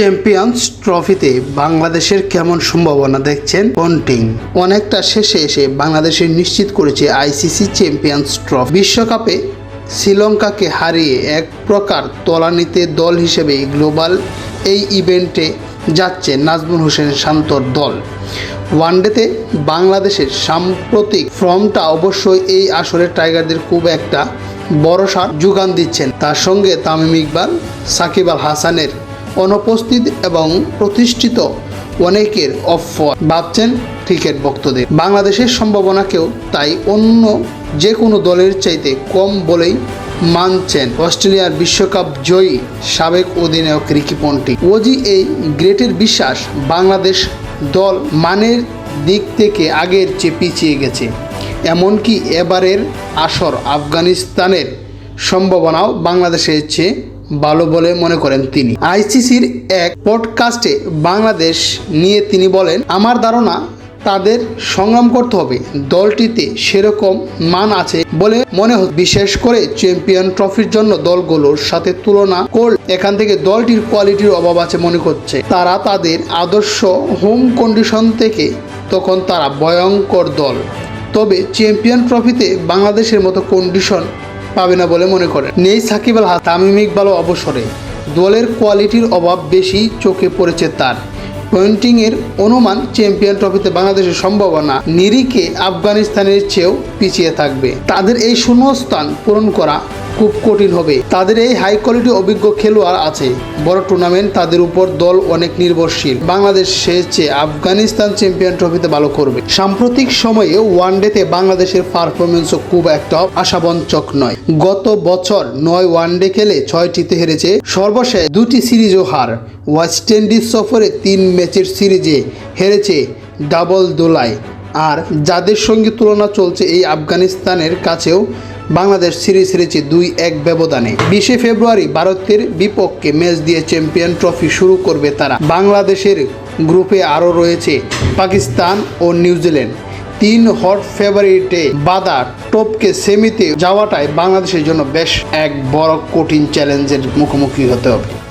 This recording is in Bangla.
চ্যাম্পিয়ন্স ট্রফিতে বাংলাদেশের কেমন সম্ভাবনা দেখছেন পন্টিং? অনেকটা শেষে এসে বাংলাদেশের নিশ্চিত করেছে আইসিসি চ্যাম্পিয়ন্স ট্রফি। বিশ্বকাপে শ্রীলঙ্কাকে হারিয়ে এক প্রকার তলানিতে দল হিসেবে গ্লোবাল এই ইভেন্টে যাচ্ছে নাজমুল হোসেন শান্তর দল। ওয়ানডেতে বাংলাদেশের সাম্প্রতিক ফর্মটা অবশ্যই এই আসরে টাইগারদের খুব একটা ভরসা যোগান দিচ্ছেন। তার সঙ্গে তামিম ইকবাল, সাকিব আল হাসানের অনুপস্থিত এবং প্রতিষ্ঠিত অনেকের অফর। ভাবছেন ক্রিকেট ভক্তদের। বাংলাদেশের সম্ভাবনাকেও তাই অন্য যে কোনো দলের চাইতে কম বলেই মানছেন অস্ট্রেলিয়ার বিশ্বকাপ জয়ী সাবেক অধিনায়ক রিকি পন্টি। ওজি এই গ্রেটের বিশ্বাস বাংলাদেশ দল মানের দিক থেকে আগের চেয়ে পিছিয়ে গেছে। এমনকি এবারের আসর আফগানিস্তানের সম্ভাবনাও বাংলাদেশের চেয়ে ভালো বলে মনে করেন তিনি। আইসিসির এক পডকাস্টে বাংলাদেশ নিয়ে তিনি বলেন, আমার ধারণা, তাদের সংগ্রাম করতে হবে। দলটিতে সেরকম মান আছে বলে মনে হয় বিশেষ করে চ্যাম্পিয়ন ট্রফির জন্য দলগুলোর সাথে তুলনা করলে এখান থেকে দলটির কোয়ালিটির অভাব আছে মনে করছে তারা তাদের আদর্শ হোম কন্ডিশন থেকে তখন তারা ভয়ঙ্কর দল। তবে চ্যাম্পিয়ন ট্রফিতে বাংলাদেশের মতো কন্ডিশন পাবে না বলে মনে করেন। নেই সাকিব আল তামিম ইকবালও অবসরে। দলের কোয়ালিটির অভাব বেশি চোখে পড়েছে তার। পয়েন্টিংয়ের অনুমান চ্যাম্পিয়ন ট্রফিতে বাংলাদেশের সম্ভাবনা। নিরিখে আফগানিস্তানের চেয়েও পিছিয়ে থাকবে। তাদের এই শূন্যস্থান পূরণ করা খুব কঠিন হবে। তাদের এই হাই কোয়ালিটি অভিজ্ঞ খেলোয়াড় আছে। বড় টুর্নামেন্ট তাদের উপর দল অনেক নির্ভরশীল। বাংলাদেশ সে চেয়ে আফগানিস্তান চ্যাম্পিয়ন ট্রফিতে ভালো করবে। সাম্প্রতিক সময়ে ওয়ানডেতে বাংলাদেশের পারফরমেন্সও খুব একটা আশাবঞ্চক নয়। গত বছর নয় ওয়ানডে খেলে ছয়টিতে হেরেছে। সর্বশেষ দুটি সিরিজও হার। ওয়েস্ট ইন্ডিজ সফরে তিন ম্যাচের সিরিজে হেরেছে ডাবল দোলায় আর যাদের সঙ্গে তুলনা চলছে এই আফগানিস্তানের কাছেও বাংলাদেশ সিরিজ হেরেছে দুই এক ব্যবধানে। বিশে ফেব্রুয়ারি ভারতের বিপক্ষে ম্যাচ দিয়ে চ্যাম্পিয়ন ট্রফি শুরু করবে তারা। বাংলাদেশের গ্রুপে আরও রয়েছে পাকিস্তান ও নিউজিল্যান্ড। তিন হট ফেভারিটে বাদা টপকে সেমিতে যাওয়াটাই বাংলাদেশের জন্য বেশ এক বড় কঠিন চ্যালেঞ্জের মুখোমুখি হতে হবে।